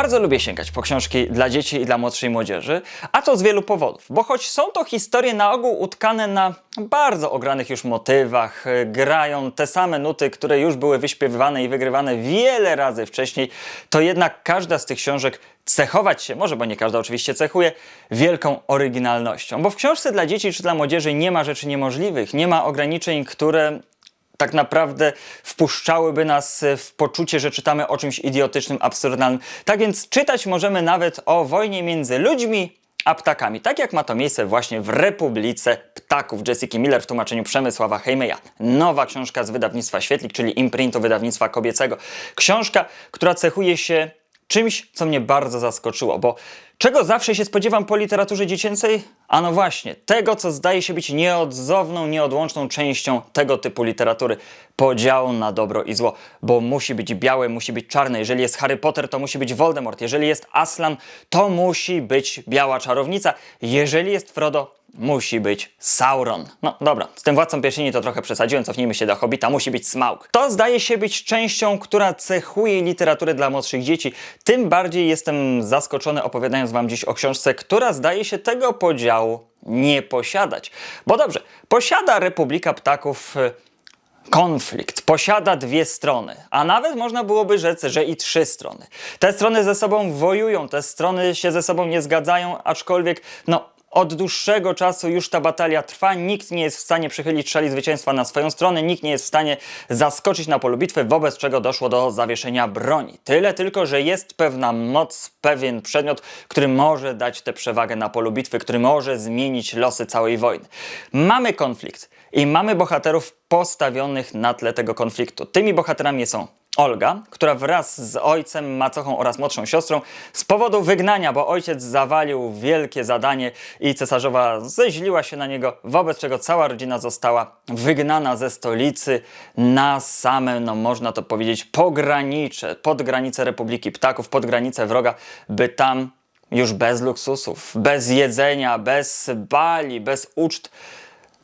Bardzo lubię sięgać po książki dla dzieci i dla młodszej młodzieży, a to z wielu powodów, bo choć są to historie na ogół utkane na bardzo ogranych już motywach, y, grają te same nuty, które już były wyśpiewywane i wygrywane wiele razy wcześniej, to jednak każda z tych książek cechować się, może bo nie każda oczywiście cechuje, wielką oryginalnością. Bo w książce dla dzieci czy dla młodzieży nie ma rzeczy niemożliwych, nie ma ograniczeń, które tak naprawdę wpuszczałyby nas w poczucie, że czytamy o czymś idiotycznym, absurdalnym. Tak więc czytać możemy nawet o wojnie między ludźmi a ptakami, tak jak ma to miejsce właśnie w Republice Ptaków Jessica Miller w tłumaczeniu Przemysława Hejmeja. Nowa książka z wydawnictwa Świetlik, czyli imprintu wydawnictwa kobiecego. Książka, która cechuje się czymś, co mnie bardzo zaskoczyło, bo czego zawsze się spodziewam po literaturze dziecięcej? A no właśnie, tego, co zdaje się być nieodzowną, nieodłączną częścią tego typu literatury. Podziału na dobro i zło, bo musi być białe, musi być czarne. Jeżeli jest Harry Potter, to musi być Voldemort. Jeżeli jest Aslan, to musi być biała czarownica. Jeżeli jest Frodo, musi być Sauron. No dobra, z tym Władcą Pierścieni to trochę przesadziłem, cofnijmy się do Hobbita, musi być Smaug. To zdaje się być częścią, która cechuje literaturę dla młodszych dzieci. Tym bardziej jestem zaskoczony opowiadając wam dziś o książce, która zdaje się tego podziału nie posiadać. Bo dobrze, posiada Republika Ptaków... y, konflikt posiada dwie strony, a nawet można byłoby rzec, że i trzy strony. Te strony ze sobą wojują, te strony się ze sobą nie zgadzają, aczkolwiek no od dłuższego czasu już ta batalia trwa, nikt nie jest w stanie przychylić szali zwycięstwa na swoją stronę, nikt nie jest w stanie zaskoczyć na polu bitwy, wobec czego doszło do zawieszenia broni. Tyle tylko, że jest pewna moc, pewien przedmiot, który może dać tę przewagę na polu bitwy, który może zmienić losy całej wojny. Mamy konflikt i mamy bohaterów postawionych na tle tego konfliktu. Tymi bohaterami są Olga, która wraz z ojcem, macochą oraz młodszą siostrą z powodu wygnania, bo ojciec zawalił wielkie zadanie i cesarzowa zeźliła się na niego, wobec czego cała rodzina została wygnana ze stolicy na same, no można to powiedzieć, pogranicze, pod granicę Republiki Ptaków, pod granicę wroga, by tam już bez luksusów, bez jedzenia, bez bali, bez uczt,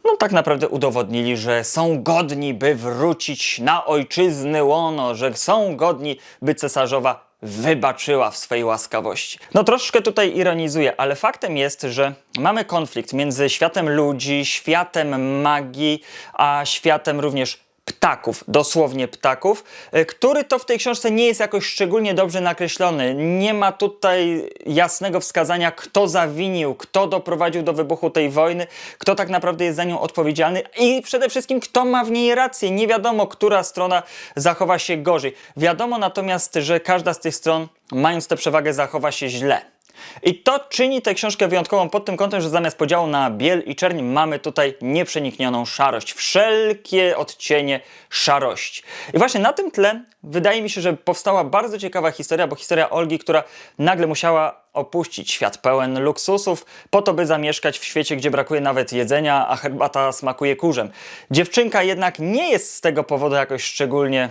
no tak naprawdę udowodnili, że są godni, by wrócić na ojczyzny łono, że są godni, by cesarzowa wybaczyła w swej łaskawości. No troszkę tutaj ironizuję, ale faktem jest, że mamy konflikt między światem ludzi, światem magii, a światem również ptaków, dosłownie ptaków, y, który to w tej książce nie jest jakoś szczególnie dobrze nakreślony. Nie ma tutaj jasnego wskazania, kto zawinił, kto doprowadził do wybuchu tej wojny, kto tak naprawdę jest za nią odpowiedzialny i przede wszystkim kto ma w niej rację. Nie wiadomo, która strona zachowa się gorzej. Wiadomo natomiast, że każda z tych stron, mając tę przewagę, zachowa się źle. I to czyni tę książkę wyjątkową pod tym kątem, że zamiast podziału na biel i czerń mamy tutaj nieprzeniknioną szarość. Wszelkie odcienie szarości. I właśnie na tym tle wydaje mi się, że powstała bardzo ciekawa historia, bo historia Olgi, która nagle musiała opuścić świat pełen luksusów po to, by zamieszkać w świecie, gdzie brakuje nawet jedzenia, a herbata smakuje kurzem. Dziewczynka jednak nie jest z tego powodu jakoś szczególnie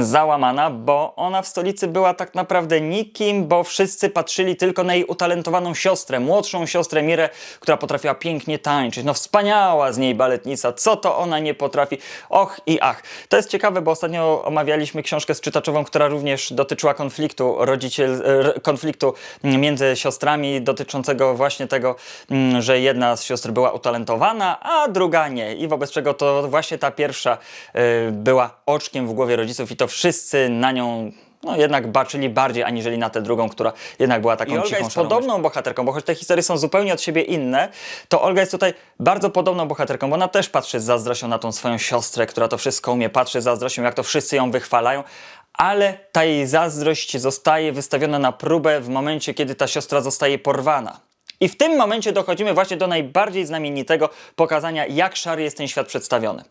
załamana, bo ona w stolicy była tak naprawdę nikim, bo wszyscy patrzyli tylko na jej utalentowaną siostrę, młodszą siostrę Mirę, która potrafiła pięknie tańczyć. No wspaniała z niej baletnica, co to ona nie potrafi? Och i ach. To jest ciekawe, bo ostatnio omawialiśmy książkę z czytaczową, która również dotyczyła konfliktu rodziciel, r- konfliktu między siostrami, dotyczącego właśnie tego, mm, że jedna z sióstr była utalentowana, a druga nie. I wobec czego to właśnie ta pierwsza y, była oczkiem w głowie rodziców i to wszyscy na nią no jednak baczyli bardziej aniżeli na tę drugą, która jednak była taką I Olga cichą jest szarą podobną bohaterką, bo choć te historie są zupełnie od siebie inne, to Olga jest tutaj bardzo podobną bohaterką, bo ona też patrzy z zazdrością na tą swoją siostrę, która to wszystko umie, patrzy z zazdrością, jak to wszyscy ją wychwalają, ale ta jej zazdrość zostaje wystawiona na próbę w momencie, kiedy ta siostra zostaje porwana. I w tym momencie dochodzimy właśnie do najbardziej znamienitego pokazania, jak szary jest ten świat przedstawiony.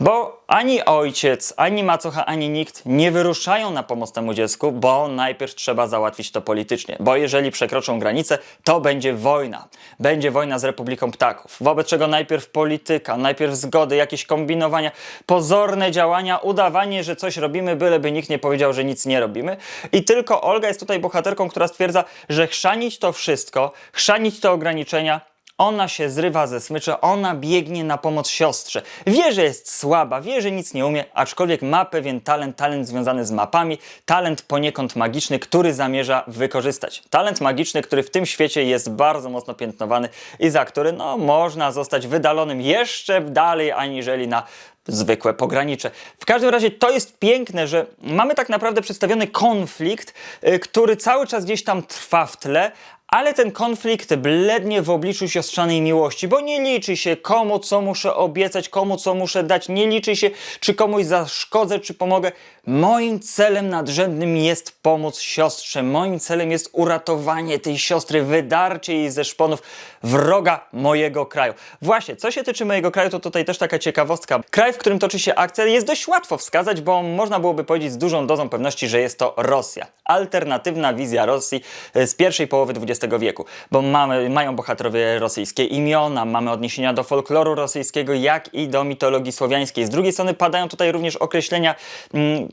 Bo ani ojciec, ani macocha, ani nikt nie wyruszają na pomoc temu dziecku, bo najpierw trzeba załatwić to politycznie. Bo jeżeli przekroczą granicę, to będzie wojna. Będzie wojna z Republiką Ptaków. Wobec czego najpierw polityka, najpierw zgody, jakieś kombinowania, pozorne działania, udawanie, że coś robimy, byleby nikt nie powiedział, że nic nie robimy. I tylko Olga jest tutaj bohaterką, która stwierdza, że chrzanić to wszystko, chrzanić te ograniczenia, Ona się zrywa ze smyczy, ona biegnie na pomoc siostrze. Wie, że jest słaba, wie, że nic nie umie, aczkolwiek ma pewien talent, talent związany z mapami, talent poniekąd magiczny, który zamierza wykorzystać. Talent magiczny, który w tym świecie jest bardzo mocno piętnowany i za który no, można zostać wydalonym jeszcze dalej aniżeli na zwykłe pogranicze. W każdym razie to jest piękne, że mamy tak naprawdę przedstawiony konflikt, y, który cały czas gdzieś tam trwa w tle, ale ten konflikt blednie w obliczu siostrzanej miłości, bo nie liczy się komu co muszę obiecać, komu co muszę dać, nie liczy się czy komuś zaszkodzę, czy pomogę. Moim celem nadrzędnym jest pomóc siostrze, moim celem jest uratowanie tej siostry, wydarcie jej ze szponów wroga mojego kraju. Właśnie, co się tyczy mojego kraju, to tutaj też taka ciekawostka. Kraj, w którym toczy się akcja jest dość łatwo wskazać, bo można byłoby powiedzieć z dużą dozą pewności, że jest to Rosja. Alternatywna wizja Rosji e, z pierwszej połowy XX wieku, bo mamy, mają bohaterowie rosyjskie imiona, mamy odniesienia do folkloru rosyjskiego, jak i do mitologii słowiańskiej. Z drugiej strony padają tutaj również określenia mm,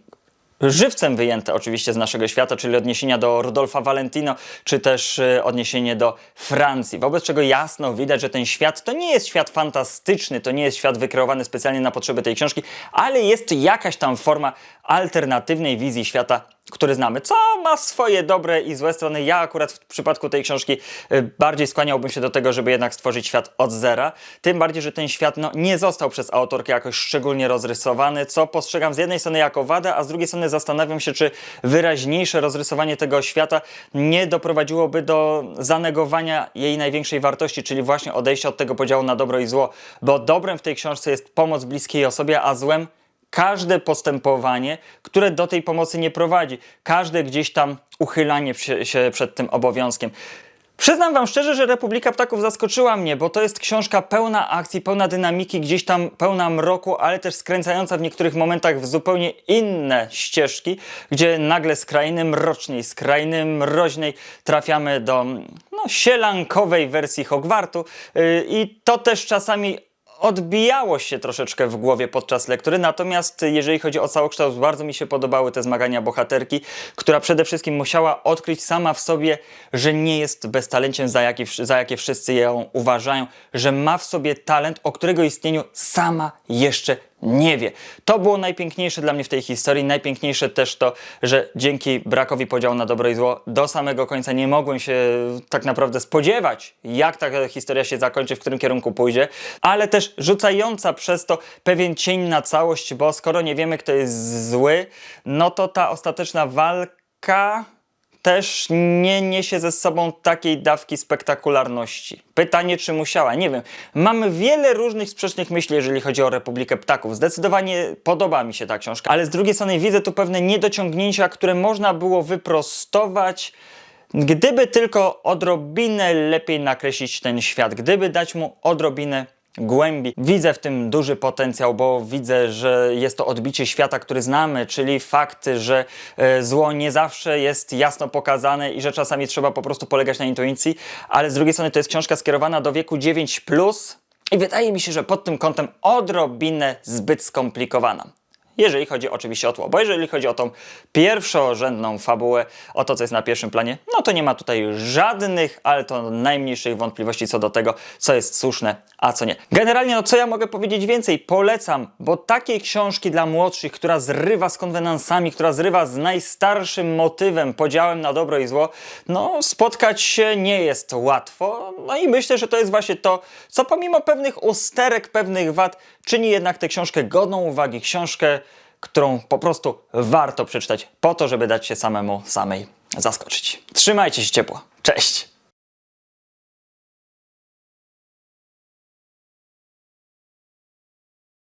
żywcem wyjęte oczywiście z naszego świata, czyli odniesienia do Rudolfa Valentino, czy też y, odniesienie do Francji. Wobec czego jasno widać, że ten świat to nie jest świat fantastyczny, to nie jest świat wykreowany specjalnie na potrzeby tej książki, ale jest jakaś tam forma alternatywnej wizji świata, który znamy, co ma swoje dobre i złe strony. Ja akurat w przypadku tej książki y, bardziej skłaniałbym się do tego, żeby jednak stworzyć świat od zera. Tym bardziej, że ten świat no, nie został przez autorkę jakoś szczególnie rozrysowany, co postrzegam z jednej strony jako wadę, a z drugiej strony zastanawiam się, czy wyraźniejsze rozrysowanie tego świata nie doprowadziłoby do zanegowania jej największej wartości, czyli właśnie odejścia od tego podziału na dobro i zło. Bo dobrem w tej książce jest pomoc bliskiej osobie, a złem każde postępowanie, które do tej pomocy nie prowadzi, każde gdzieś tam uchylanie się, przed tym obowiązkiem. Przyznam Wam szczerze, że Republika Ptaków zaskoczyła mnie, bo to jest książka pełna akcji, pełna dynamiki, gdzieś tam pełna mroku, ale też skręcająca w niektórych momentach w zupełnie inne ścieżki, gdzie nagle z krainy mrocznej, z krainy mroźnej trafiamy do no, sielankowej wersji Hogwartu yy, i to też czasami odbijało się troszeczkę w głowie podczas lektury, natomiast jeżeli chodzi o całokształt, bardzo mi się podobały te zmagania bohaterki, która przede wszystkim musiała odkryć sama w sobie, że nie jest beztalenciem, za, za jakie wszyscy ją uważają, że ma w sobie talent, o którego istnieniu sama jeszcze nie wie. To było najpiękniejsze dla mnie w tej historii. Najpiękniejsze też to, że dzięki brakowi podziału na dobro i zło do samego końca nie mogłem się tak naprawdę spodziewać, jak ta historia się zakończy, w którym kierunku pójdzie, ale też rzucająca przez to pewien cień na całość, bo skoro nie wiemy, kto jest zły, no to ta ostateczna walka też nie niesie ze sobą takiej dawki spektakularności. Pytanie, czy musiała? Nie wiem. Mamy wiele różnych sprzecznych myśli, jeżeli chodzi o Republikę Ptaków. Zdecydowanie podoba mi się ta książka, ale z drugiej strony widzę tu pewne niedociągnięcia, które można było wyprostować. Gdyby tylko odrobinę lepiej nakreślić ten świat, gdyby dać mu odrobinę głębi. Widzę w tym duży potencjał, bo widzę, że jest to odbicie świata, który znamy, czyli fakt, że e, zło nie zawsze jest jasno pokazane i że czasami trzeba po prostu polegać na intuicji, ale z drugiej strony to jest książka skierowana do wieku 9+, i wydaje mi się, że pod tym kątem odrobinę zbyt skomplikowana jeżeli chodzi oczywiście o tło. Bo jeżeli chodzi o tą pierwszorzędną fabułę, o to, co jest na pierwszym planie, no to nie ma tutaj żadnych, ale to najmniejszych wątpliwości co do tego, co jest słuszne, a co nie. Generalnie, no co ja mogę powiedzieć więcej? Polecam, bo takiej książki dla młodszych, która zrywa z konwenansami, która zrywa z najstarszym motywem, podziałem na dobro i zło, no spotkać się nie jest łatwo. No i myślę, że to jest właśnie to, co pomimo pewnych usterek, pewnych wad, czyni jednak tę książkę godną uwagi, książkę którą po prostu warto przeczytać po to, żeby dać się samemu samej zaskoczyć. Trzymajcie się ciepło. Cześć!